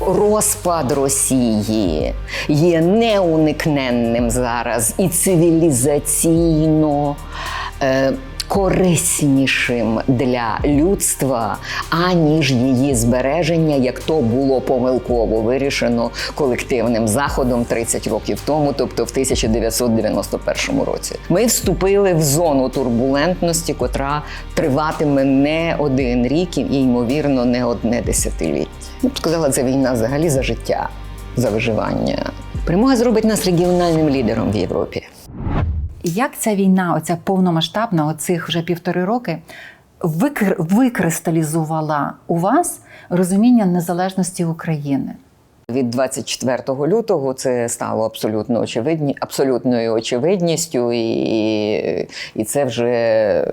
Розпад Росії є неуникненним зараз і цивілізаційно е, кориснішим для людства, аніж її збереження, як то було помилково вирішено колективним заходом 30 років тому, тобто в 1991 році. Ми вступили в зону турбулентності, котра триватиме не один рік і, ймовірно, не одне десятиліття. Я б сказала, це війна взагалі за життя, за виживання. Перемога зробить нас регіональним лідером в Європі. Як ця війна, оця повномасштабна, оцих вже півтори роки, викр- викристалізувала у вас розуміння незалежності України? Від 24 лютого це стало абсолютно очевидні, абсолютною очевидністю, і, і це вже е,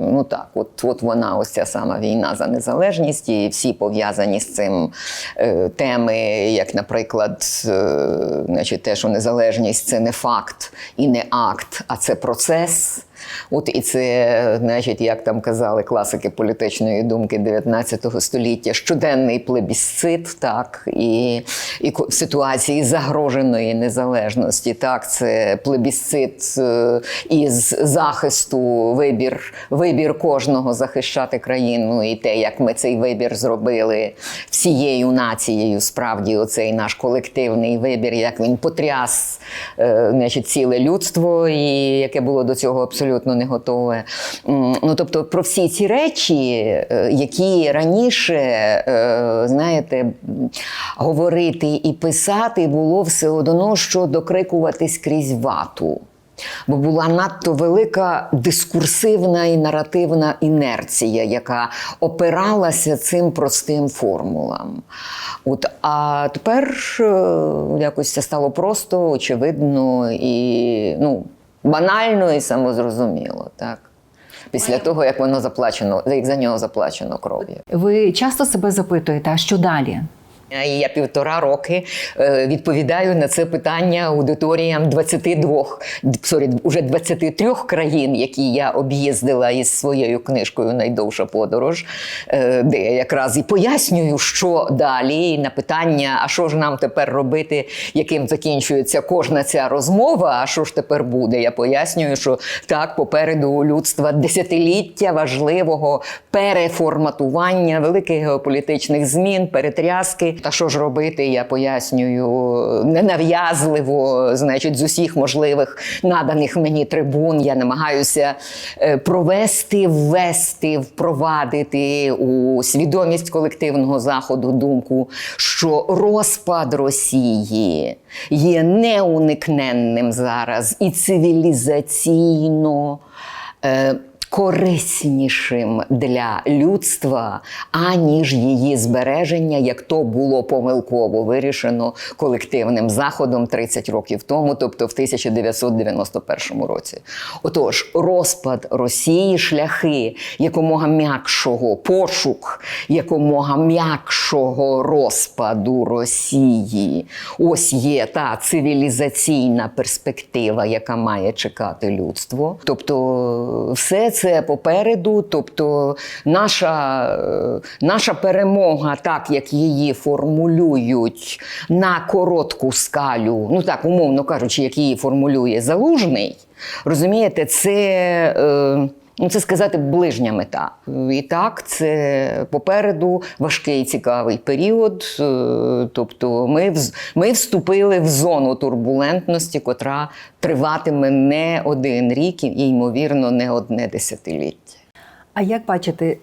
ну так, от, от вона, ось ця сама війна за незалежність, і всі пов'язані з цим е, теми, як, наприклад, е, значить, те, що незалежність це не факт і не акт, а це процес. От і це, значить, як там казали класики політичної думки 19 століття, щоденний плебісцит, так, і, і ситуації загроженої незалежності, так, це плебісцит е, із захисту, вибір, вибір кожного захищати країну, і те, як ми цей вибір зробили всією нацією, справді, оцей наш колективний вибір, як він потряс е, значить, ціле людство, і яке було до цього абсолютно не готове. Ну, тобто, про всі ці речі, е, які раніше, е, знаєте, говорити і писати було все одно, що докрикуватись крізь вату. Бо була надто велика дискурсивна і наративна інерція, яка опиралася цим простим формулам. От, а тепер е, якось це стало просто, очевидно і ну, банально і самозрозуміло. Так? Після того, як воно заплачено, як за нього заплачено кров'ю. Ви часто себе запитуєте, а що далі? І я півтора роки е, відповідаю на це питання аудиторіям 22, сорі, уже 23 країн, які я об'їздила із своєю книжкою Найдовша подорож, е, де я якраз і пояснюю, що далі, і на питання, а що ж нам тепер робити, яким закінчується кожна ця розмова, а що ж тепер буде. Я пояснюю, що так, попереду у людства десятиліття важливого переформатування, великих геополітичних змін, перетряски. Та що ж робити, я пояснюю ненав'язливо, значить, з усіх можливих наданих мені трибун. Я намагаюся е, провести, ввести, впровадити у свідомість колективного заходу думку, що розпад Росії є неуникненним зараз і цивілізаційно. е, Кориснішим для людства, аніж її збереження, як то було помилково вирішено колективним заходом 30 років тому, тобто в 1991 році. Отож, розпад Росії, шляхи якомога м'якшого пошук, якомога м'якшого розпаду Росії. Ось є та цивілізаційна перспектива, яка має чекати людство. Тобто, все це попереду. Тобто, наша, е, наша перемога, так як її формулюють на коротку скалю, ну так, умовно кажучи, як її формулює залужний, розумієте, це. Е, це сказати ближня мета. І так, це попереду важкий цікавий період. Е, Тобто, ми, ми вступили в зону турбулентності, котра триватиме не один рік і, ймовірно, не одне десятиліття. А як бачите,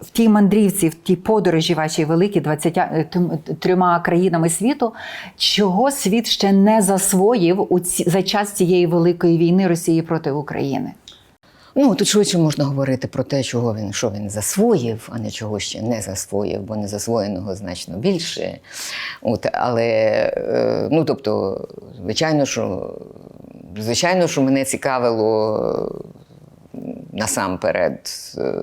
в тій мандрівці, в тій подорожі вашій великій 23 країнами світу, чого світ ще не засвоїв у ці, за час цієї великої війни Росії проти України? Ну, тут швидше можна говорити про те, чого він, що він засвоїв, а не чого ще не засвоїв, бо не засвоєного значно більше. От, але, е, ну, тобто, звичайно, що, звичайно, що мене цікавило насамперед е,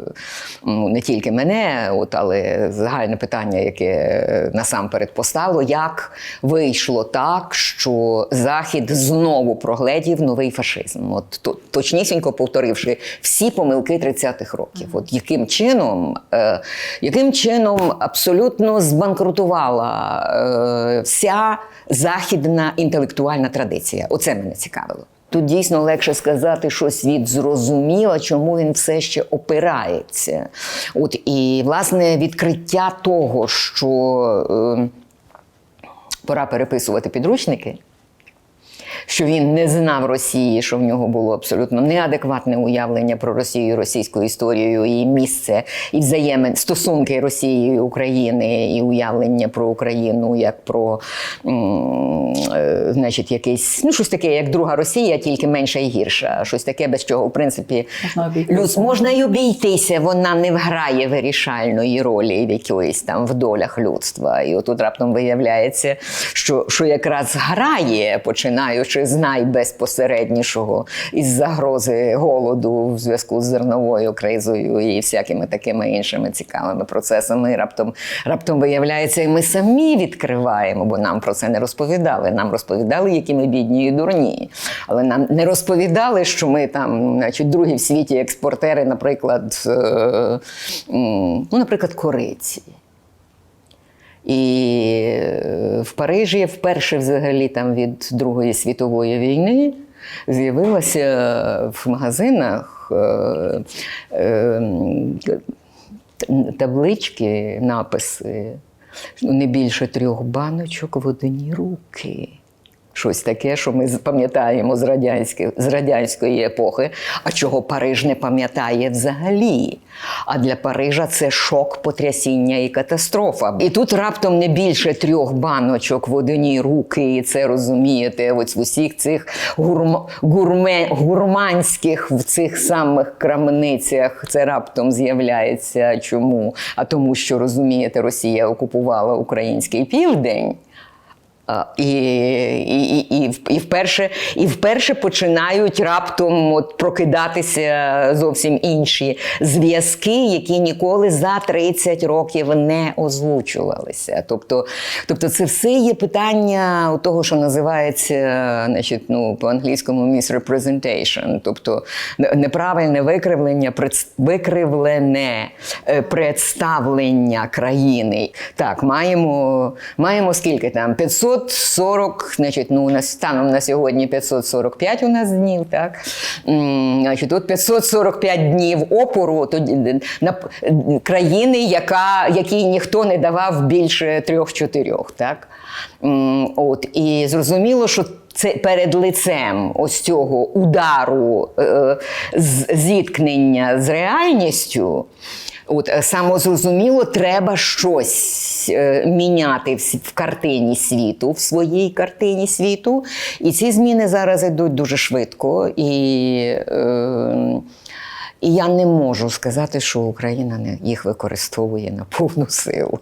ну, не тільки мене, от, але загальне питання, яке насамперед постало, як вийшло так, що Захід знову прогледів новий фашизм. От то- точнісінько повторивши всі помилки 30-х років. От яким чином, е, яким чином абсолютно збанкрутувала е, вся західна інтелектуальна традиція. Оце мене цікавило. Тут дійсно легше сказати, що світ зрозумів, а чому він все ще опирається. От і власне відкриття того, що е, пора переписувати підручники. Що він не знав Росії, що в нього було абсолютно неадекватне уявлення про Росію, російську історію, і місце, і взаємин стосунки Росії і України, і уявлення про Україну як про е, значить, якийсь, ну, щось таке, як друга Росія, тільки менша і гірша. Щось таке, без чого, в принципі, люд- можна й обійтися, вона не вграє вирішальної ролі в якоїсь там в долях людства. І отут раптом виявляється, що, що якраз грає, починаючи з найбезпосереднішого із загрози голоду в зв'язку з зерновою кризою і всякими такими іншими цікавими процесами. Раптом, раптом виявляється, і ми самі відкриваємо, бо нам про це не розповідали. Нам розповідали, які ми бідні і дурні. Але нам не розповідали, що ми там, значить, другі в світі експортери, наприклад, е, ну, наприклад, кориці. І е, в Парижі вперше взагалі там від Другої світової війни з'явилася в магазинах е, е, таблички, написи, не більше трьох баночок в одні руки. Щось таке, що ми пам'ятаємо з радянської, з радянської епохи, а чого Париж не пам'ятає взагалі. А для Парижа це шок, потрясіння і катастрофа. І тут раптом не більше трьох баночок в одні руки, і це розумієте, ось в усіх цих гурм, гурме, гурманських в цих самих крамницях це раптом з'являється. Чому? А тому, що розумієте, Росія окупувала український південь. А, І, і, і, і, вперше, і вперше починають раптом от прокидатися зовсім інші зв'язки, які ніколи за 30 років не озвучувалися. Тобто, тобто це все є питання у того, що називається значить, ну, по-англійському misrepresentation, тобто неправильне викривлення, викривлене е, представлення країни. Так, маємо, маємо скільки там? 540, значить, ну, у нас станом на сьогодні 545 у нас днів, так? Значить, тут 545 днів опору тоді, на країни, яка, якій ніхто не давав більше трьох-чотирьох, так? От, і зрозуміло, що це перед лицем ось цього удару е, зіткнення з реальністю. От е, самозрозуміло, треба щось е, міняти в, картині світу, в своїй картині світу. І ці зміни зараз йдуть дуже швидко. І, е, і я не можу сказати, що Україна не їх використовує на повну силу.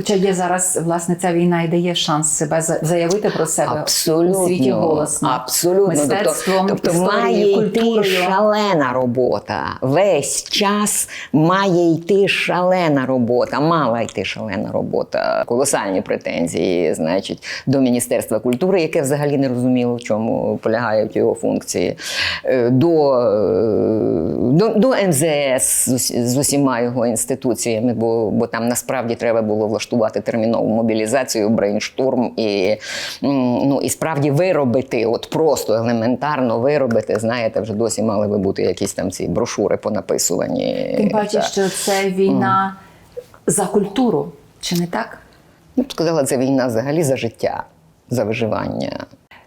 Хоча є зараз, власне, ця війна і дає шанс себе заявити про себе Абсолютно, у світі голосно. Абсолютно. Мистецтвом, тобто, тобто має культурою. йти шалена робота. Весь час має йти шалена робота, мала йти шалена робота. Колосальні претензії, значить, до Міністерства культури, яке взагалі не розуміло, в чому полягають його функції, е, до, е, до, до МЗС з, з усіма його інституціями, бо, бо там насправді треба було влаштувати термінову мобілізацію, брейнштурм і, ну, і справді виробити, от просто елементарно виробити. Знаєте, вже досі мали би бути якісь там ці брошури понаписувані. Тим паче, що це війна за культуру, чи не так? Я б сказала, це війна взагалі за життя, за виживання.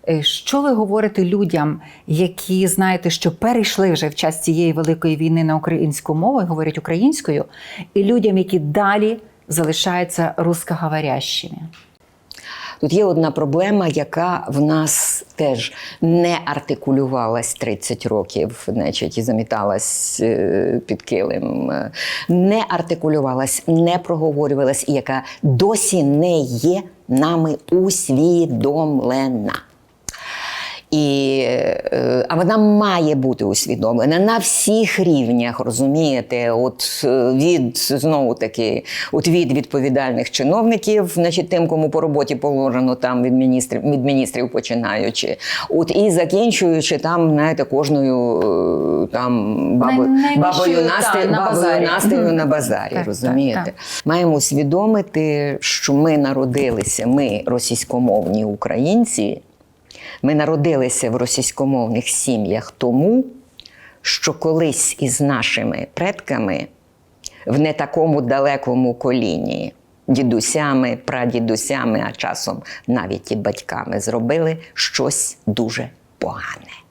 Е, Що ви говорите людям, які знаєте, що перейшли вже в час цієї великої війни на українську мову і говорять українською, і людям, які далі залишаються русскоговорящими? Тут є одна проблема, яка в нас теж не артикулювалась 30 років, значить, і заміталась е, під килим, не артикулювалась, не проговорювалась, і яка досі не є нами усвідомлена. І, е, а вона має бути усвідомлена на всіх рівнях, розумієте? От е, від знову таки, от від відповідальних чиновників, значить, тим, кому по роботі положено, там від міністрів, від міністрів починаючи, от і закінчуючи там, знаєте, кожною е, там бабою, бабою на базарі. На базарі, Так, так, розумієте? так. Маємо усвідомити, що ми народилися, ми російськомовні українці. Ми народилися в російськомовних сім'ях тому, що колись із нашими предками в не такому далекому коліні, дідусями, прадідусями, а часом навіть і батьками зробили щось дуже погане.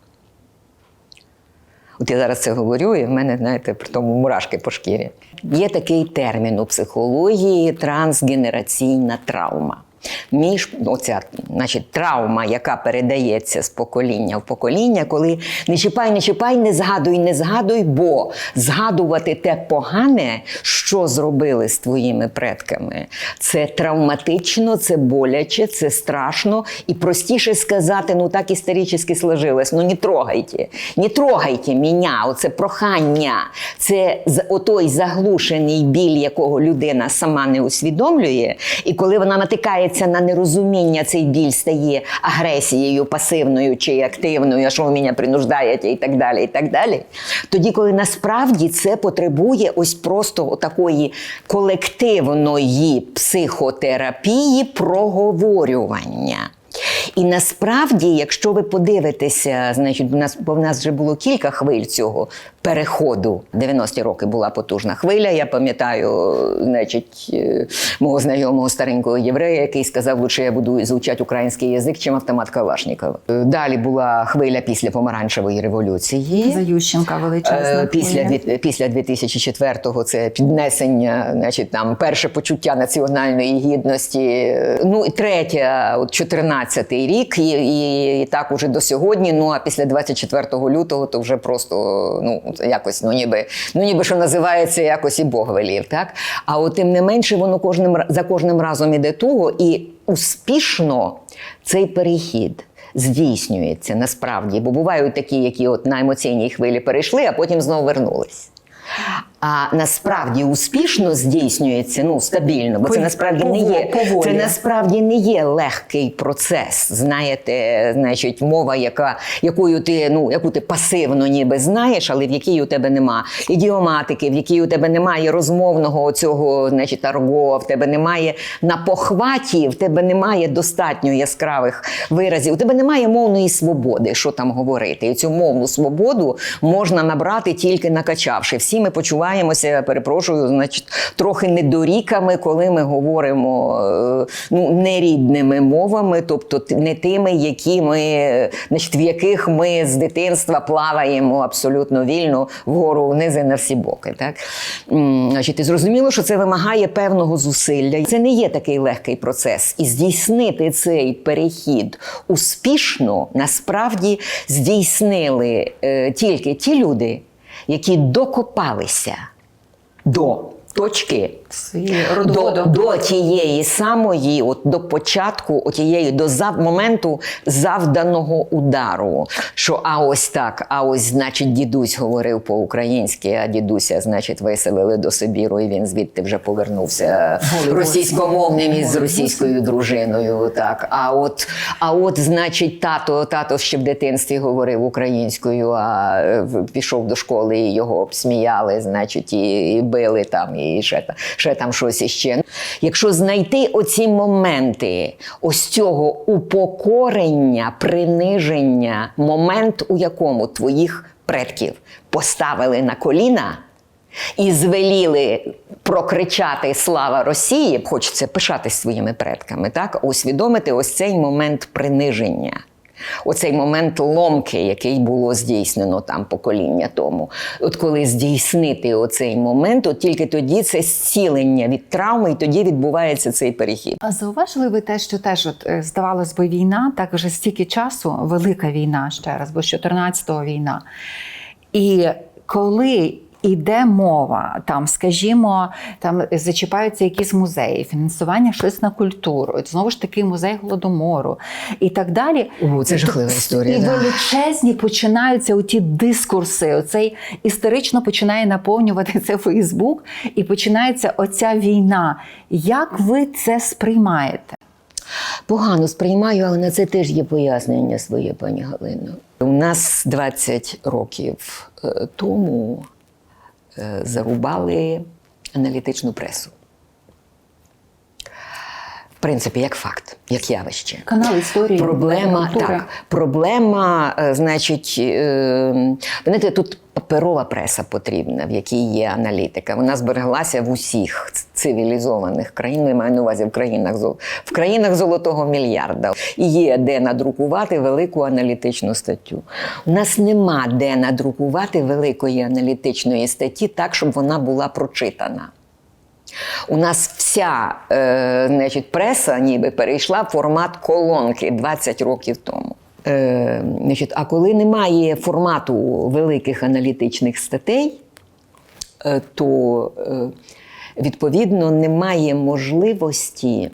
От я зараз це говорю, і в мене, знаєте, при тому мурашки по шкірі. Є такий термін у психології трансгенераційна травма. Між оця, значить, травма, яка передається з покоління в покоління, коли не чіпай, не чіпай, не згадуй, не згадуй, бо згадувати те погане, що зробили з твоїми предками, це травматично, це боляче, це страшно. І простіше сказати, ну так історично сложилось, ну не трогайте, не трогайте мене, оце прохання, це отой заглушений біль, якого людина сама не усвідомлює. І коли вона натикається на нерозуміння, цей біль стає агресією, пасивною чи активною, а що ви мене принуждаєте, і так далі. і так далі. Тоді, коли насправді це потребує ось просто такої колективної психотерапії проговорювання. І насправді, якщо ви подивитеся, значить, в нас, бо в нас вже було кілька хвиль цього переходу. 90-ті роки була потужна хвиля. Я пам'ятаю, значить, е, мого знайомого старенького єврея, який сказав, лучше я буду звучати український язик, чим автомат Калашникова. Е, Далі була хвиля після помаранчевої революції. За Ющенка величезна. Е, Після, хвиля. дві- після 2004-го це піднесення, значить, там перше почуття національної гідності. Ну і третє, от 14-й рік, і, і, і так уже до сьогодні. Ну а після 24 лютого то вже просто ну якось, ну ніби, ну ніби що називається, якось і Бог велів. Так? А от тим не менше, воно кожним за кожним разом іде того, і успішно цей перехід здійснюється насправді, бо бувають такі, які от на емоційній хвилі перейшли, а потім знову вернулись. А насправді успішно здійснюється ну стабільно, бо це насправді не є це насправді не є легкий процес. Знаєте, значить, мова, яка якою ти ну яку ти пасивно ніби знаєш, але в якій у тебе нема ідіоматики, в якій у тебе немає розмовного цього, значить, арго, в тебе немає на похваті, в тебе немає достатньо яскравих виразів, у тебе немає мовної свободи, що там говорити. І цю мовну свободу можна набрати тільки накачавши. Всі ми почуваємося, перепрошую, значить, трохи недоріками, коли ми говоримо е, ну, нерідними мовами, тобто не тими, які ми, значить, в яких ми з дитинства плаваємо абсолютно вільно вгору вниз і на всі боки. Так? Значить, і зрозуміло, що це вимагає певного зусилля. Це не є такий легкий процес. І здійснити цей перехід успішно насправді здійснили е, тільки ті люди, які докопалися до точки. До, до тієї самої, от до початку, отієї, до зав, моменту завданого удару. Що а ось так, а ось, значить, дідусь говорив по-українськи, а дідуся, значить, виселили до Сибіру, і він звідти вже повернувся російськомовним із російською дружиною. Так. А от, а от, значить, тато, тато ще в дитинстві говорив українською, а е, пішов до школи і його обсміяли, значить, і, і били там, і ще, та- ще там щось іще. Якщо знайти оці моменти ось цього упокорення, приниження, момент, у якому твоїх предків поставили на коліна. І звеліли прокричати слава Росії, хочеться пишатись своїми предками, так усвідомити ось цей момент приниження, оцей момент ломки, який було здійснено там покоління тому. От коли здійснити оцей момент, от тільки тоді це зцілення від травми, і тоді відбувається цей перехід. А зауважили ви те, що теж от, е, здавалось би, війна, так вже стільки часу, велика війна ще раз, бо з 14-го війна. І коли іде мова, там, скажімо, там зачіпаються якісь музеї, фінансування щось на культуру, от знову ж таки музей голодомору і так далі. О, це жахлива історія, І да. величезні починаються оті дискурси. Оцей історично починає наповнювати це Фейсбук, і починається оця війна. Як ви це сприймаєте? Погано сприймаю, але на це теж є пояснення своє, пані Галино. У нас 20 років е, тому зарубали аналітичну пресу. Принципі, як факт, як явище. Канал історії Проблема, так, проблема, е, значить, е, знаєте, тут паперова преса потрібна, в якій є аналітика. Вона збереглася в усіх цивілізованих країн. Я маю на увазі в країнах в країнах золотого мільярда. І є де надрукувати велику аналітичну статтю. У нас нема де надрукувати великої аналітичної статті так, щоб вона була прочитана. У нас вся е, значить, преса ніби перейшла в формат колонки 20 років тому. Е, значить, а коли немає формату великих аналітичних статей, е, то е, відповідно немає можливості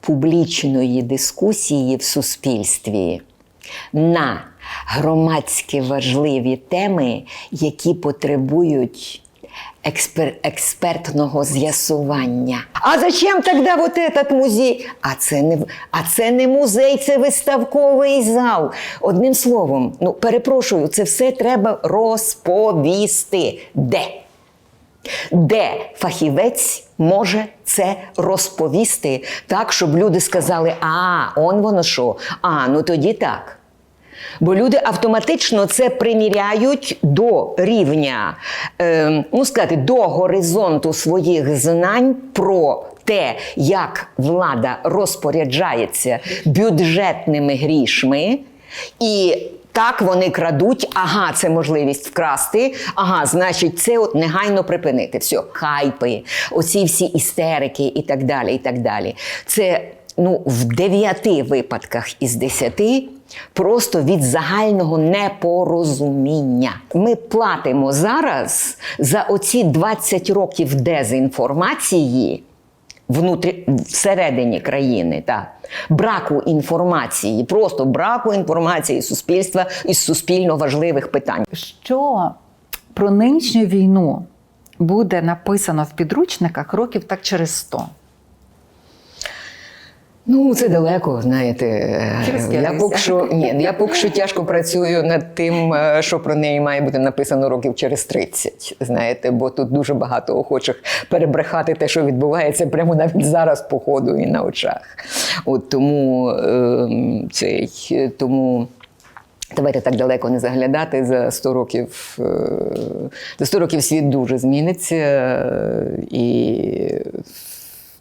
публічної дискусії в суспільстві на громадськи важливі теми, які потребують експер- експертного з'ясування. А зачем тоді вот этот музей? А це не а це не музей, це виставковий зал. Одним словом, ну перепрошую, це все треба розповісти. Де? Де фахівець може це розповісти так, щоб люди сказали: а, он воно що, а, ну тоді так. Бо люди автоматично це приміряють до рівня, е, ну сказати, до горизонту своїх знань про те, як влада розпоряджається бюджетними грішми, і так вони крадуть, ага, це можливість вкрасти, ага, значить, це от негайно припинити. Все, хайпи, оці всі істерики і так далі. і так далі. Це ну, в дев'яти випадках із десяти просто від загального непорозуміння. Ми платимо зараз за оці 20 років дезінформації. Внутрі всередині країни, так. браку інформації, просто браку інформації суспільства із суспільно важливих питань. Що про нинішню війну буде написано в підручниках років так через 100? Ну, це далеко, знаєте. Я поки що ні, я поки що тяжко працюю над тим, е, що про неї має бути написано років через 30. Знаєте, бо тут дуже багато охочих перебрехати те, що відбувається прямо навіть зараз по ходу і на очах. От тому ем, цей тому. Давайте так далеко не заглядати. За 100 років, е, за 100 років світ дуже зміниться е, і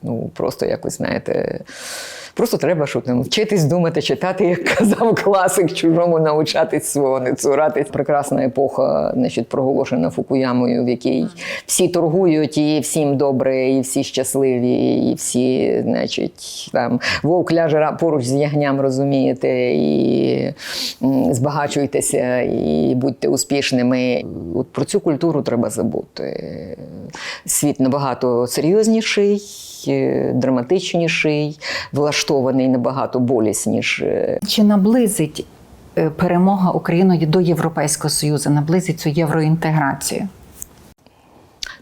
ну, просто якось, знаєте, просто треба, щоб там вчитись думати, читати, як казав класик, чужому навчатись свого не цуратись. Прекрасна епоха, значить, проголошена Фукуямою, в якій всі торгують, і всім добре, і всі щасливі, і всі, значить, там вовк ляже поруч з ягням, розумієте, і збагачуйтеся, і будьте успішними. От про цю культуру треба забути. Світ набагато серйозніший, е, драматичніший, влаштований набагато болісніше. Чи наблизить е, перемога України до Європейського Союзу, наблизить цю євроінтеграцію?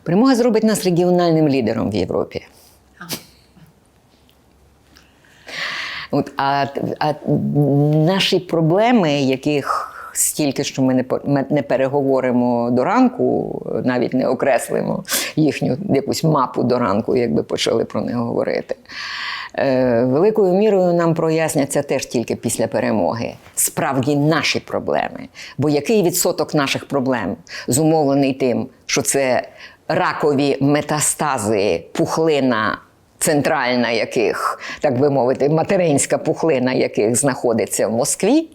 Перемога зробить нас регіональним лідером в Європі. От, а, а наші проблеми, яких стільки, що ми не, ми не переговоримо до ранку, навіть не окреслимо їхню якусь мапу до ранку, якби почали про них говорити. Е, великою мірою нам проясняться теж тільки після перемоги. Справді наші проблеми. Бо який відсоток наших проблем зумовлений тим, що це ракові метастази, пухлина центральна яких, так би мовити, материнська пухлина яких знаходиться в Москві,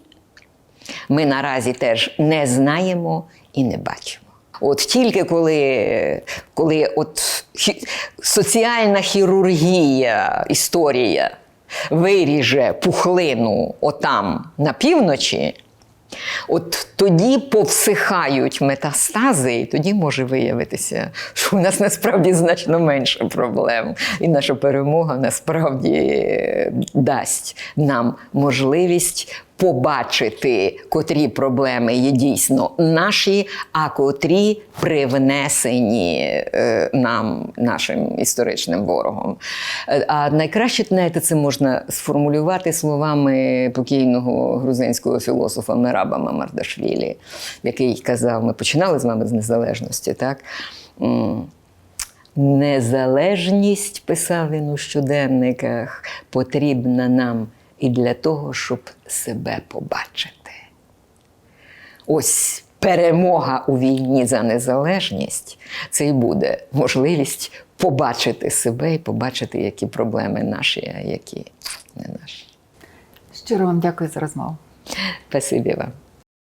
ми наразі теж не знаємо і не бачимо. От тільки коли, коли от хі- соціальна хірургія, історія виріже пухлину отам на півночі, От тоді повсихають метастази, і тоді може виявитися, що у нас насправді значно менше проблем. І наша перемога насправді дасть нам можливість побачити, котрі проблеми є дійсно наші, а котрі привнесені е, нам, нашим історичним ворогом. Е, А найкраще, знаєте, це можна сформулювати словами покійного грузинського філософа Мераба Мамардашвілі, який казав: ми починали з вами з незалежності, так? Незалежність, писав він у щоденниках, потрібна нам і для того, щоб себе побачити. Ось перемога у війні за незалежність це і буде можливість побачити себе і побачити, які проблеми наші, а які не наші. Щиро вам дякую за розмову. Спасибі вам.